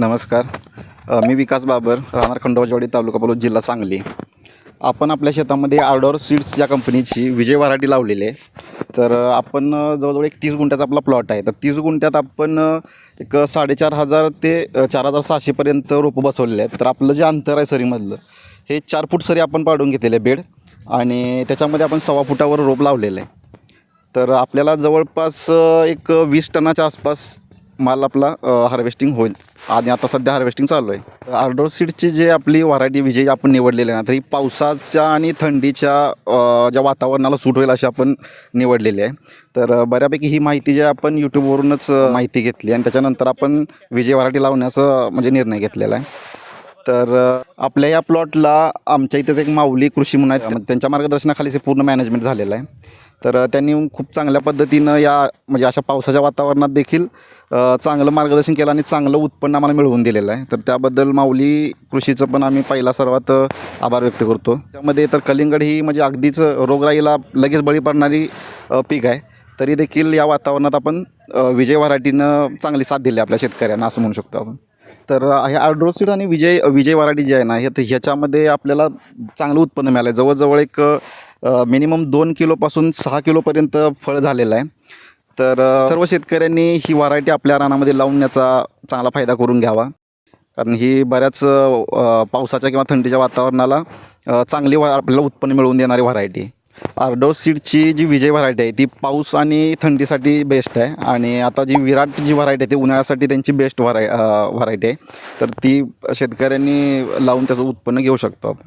नमस्कार. मी विकास बाबर राहणार खंडोबाजवाडी तालुका पलोद जिल्हा सांगली. आपण आपल्या शेतामध्ये आर्डोर सीड्स या कंपनीची विजय व्हरायटी लावलेली आहे. तर आपण जवळजवळ एक तीस गुंठ्याचा आपला प्लॉट आहे. तर तीस गुंठ्यात आपण एक साडेचार हजार ते चार हजार सहाशेपर्यंत रोपं बसवलेले आहेत. तर आपलं जे अंतर आहे सरीमधलं हे चार फूट सरी आपण पाडून घेतलेलं आहे बेड आणि त्याच्यामध्ये आपण सव्वा फुटावर रोप लावलेलं आहे. तर आपल्याला जवळपास एक वीस टनाच्या आसपास माल आपला हार्वेस्टिंग होईल. आणि आता सध्या हार्वेस्टिंग चालू आहे. आर्डोर सीडची जे आपली व्हरायटी विजय आपण निवडलेली आहे ना तर ही पावसाच्या आणि थंडीच्या ज्या वातावरणाला सूट होईल अशी आपण निवडलेली आहे. तर बऱ्यापैकी ही माहिती जी आपण यूट्यूबवरूनच माहिती घेतली आणि त्याच्यानंतर आपण विजय व्हरायटी लावण्याचा म्हणजे निर्णय घेतलेला आहे. तर आपल्या या प्लॉटला आमच्या इथेच एक माऊली कृषी म्हणून आहेत. त्यांच्या मार्गदर्शनाखाली हे पूर्ण मॅनेजमेंट झालेलं आहे. तर त्यांनी खूप चांगल्या पद्धतीनं या म्हणजे अशा पावसाच्या वातावरणात देखील चांगलं मार्गदर्शन केलं आणि चांगलं उत्पन्न आम्हाला मिळवून दिलेलं आहे. तर त्याबद्दल माऊली कृषीचं पण आम्ही पहिला सर्वात आभार व्यक्त करतो. त्यामध्ये तर कलिंगड ही म्हणजे अगदीच रोगराईला लगेच बळी पडणारी पीक आहे. तरी देखील या वातावरणात आपण विजय व्हरायटीनं चांगली साथ दिली आपल्या शेतकऱ्यांना असं म्हणू शकतो आपण. तर हे आर्ड्रोसीड आणि विजय विजय व्हरायटी जे आहे ना हे तर ह्याच्यामध्ये आपल्याला चांगलं उत्पन्न मिळालं आहे. जवळजवळ एक मिनिमम दोन किलोपासून सहा किलोपर्यंत फळ झालेलं आहे. तर सर्व शेतकऱ्यांनी ही व्हरायटी आपल्या रानामध्ये लावून याचा चांगला फायदा करून घ्यावा. कारण ही बऱ्याच पावसाच्या किंवा थंडीच्या वातावरणाला चांगली वा आपल्याला उत्पन्न मिळवून देणारी व्हरायटी. आर्डो सीडची जी विजय व्हरायटी आहे ती पाऊस आणि थंडीसाठी बेस्ट आहे. आणि आता जी विराट जी व्हरायटी आहे ती उन्हाळ्यासाठी त्यांची बेस्ट व्हराय व्हरायटी आहे. तर ती शेतकऱ्यांनी लावून त्याचं उत्पन्न घेऊ शकतो आपण.